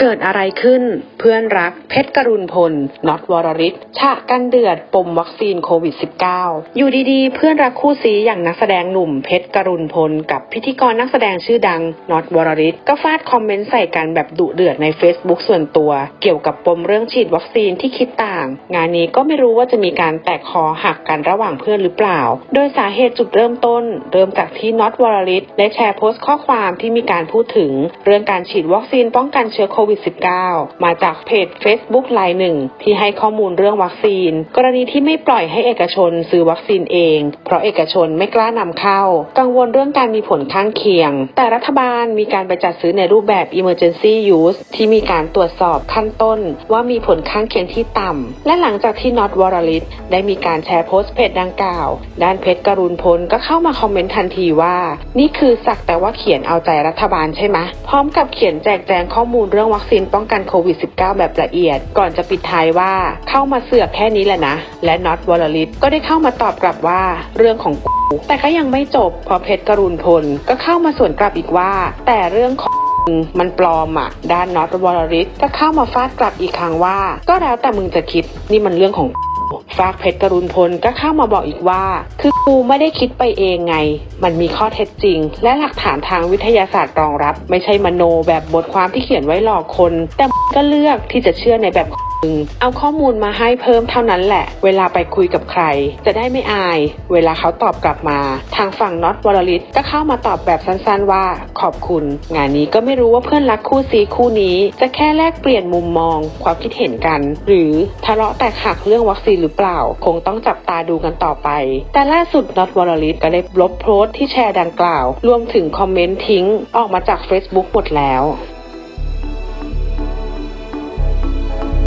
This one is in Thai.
เกิดอะไรขึ้น เพื่อนรัก เพชรกรุณพลน็อตวรริศฉากกันเดือดปมวัคซีนโควิด -19 อยู่ดีๆ เพื่อนรักคู่ซีอย่างนักแสดงหนุ่มเพชรกรุณพล กับพิธีกรนักแสดงชื่อดังน็อตวรริศก็ฟาดคอมเมนต์ใส่กันแบบดุเดือดใน Facebook ส่วนตัว เกี่ยวกับปมเรื่องฉีดวัคซีนที่คิดต่าง งานนี้ก็ไม่รู้ว่าจะมีการแตกคอหักกันระหว่างเพื่อนหรือเปล่า โดยสาเหตุจุดเริ่มต้น เริ่มจากที่น็อตวรริศได้แชร์โพสต์ข้อความที่มีการพูดถึง เรื่องการฉีดวัคซีนป้องกันเชื้อโควิด -19 มาจากเพจ Facebook ไลน์หนึ่งที่ให้ข้อมูลเรื่องวัคซีน กรณีที่ไม่ปล่อยให้เอกชนซื้อวัคซีนเอง เพราะเอกชนไม่กล้านำเข้า กังวลเรื่องการมีผลข้างเคียง แต่รัฐบาลมีการไปจัดซื้อในรูปแบบ Emergency Use ที่มีการตรวจสอบขั้นต้น ว่ามีผลข้างเคียงที่ต่ำและหลังจากที่น็อตวอรลิตได้มีการแชร์โพสต์เพจดังกล่าว ด้านเพชรกรุณพลก็เข้ามาคอมเมนต์ทันทีว่า นี่คือสักแต่ว่าเขียนเอาใจรัฐบาลใช่ไหมพร้อมกับเขียนแจกแจงข้อมูลเรื่องวัคซีนป้องกันโควิด -19 แบบละเอียด ก่อนจะปิดท้ายว่าเข้ามาเสือกแค่นี้แหละนะ และน็อตวอลลิตก็ได้เข้ามาตอบกลับว่าเรื่องของกูแต่ก็ยังไม่จบเพอเพชรกรุณพลก็เข้ามาสวนกลับอีกว่า แต่เรื่องของมันปลอมอะ ด้านน็อตวรริศก็เข้ามาฟาดกลับอีกครั้งว่า ก็แล้วแต่มึงจะคิดนี่มันเรื่องของ ฟากเพชรกรุณพลก็เข้ามาบอกอีกว่า คือกูไม่ได้คิดไปเองไง มันมีข้อเท็จจริง และหลักฐานทางวิทยาศาสตร์รองรับ ไม่ใช่มโนแบบบทความที่เขียนไว้หลอกคน แต่ก็เลือกที่จะเชื่อในแบบของมึงเอาข้อมูลมาให้เพิ่มเท่านั้นแหละ เวลาไปคุยกับใคร จะได้ไม่อาย เวลาเขาตอบกลับมา ทางฝั่งน็อตวรลิศก็เข้ามาตอบแบบสั้นๆว่าขอบคุณ งานนี้ก็ไม่รู้ว่าเพื่อนรักคู่ซีคู่นี้ จะแค่แลกเปลี่ยนมุมมอง ความคิดเห็นกัน หรือทะเลาะแตกหักเรื่องวัคซีนหรือเปล่า คงต้องจับตาดูกันต่อไป แต่ล่าสุดน็อตวอลลิสก็ได้ลบโพสต์ที่แชร์ดังกล่าว รวมถึงคอมเมนต์ทิ้ง ออกมาจาก Facebook หมดแล้ว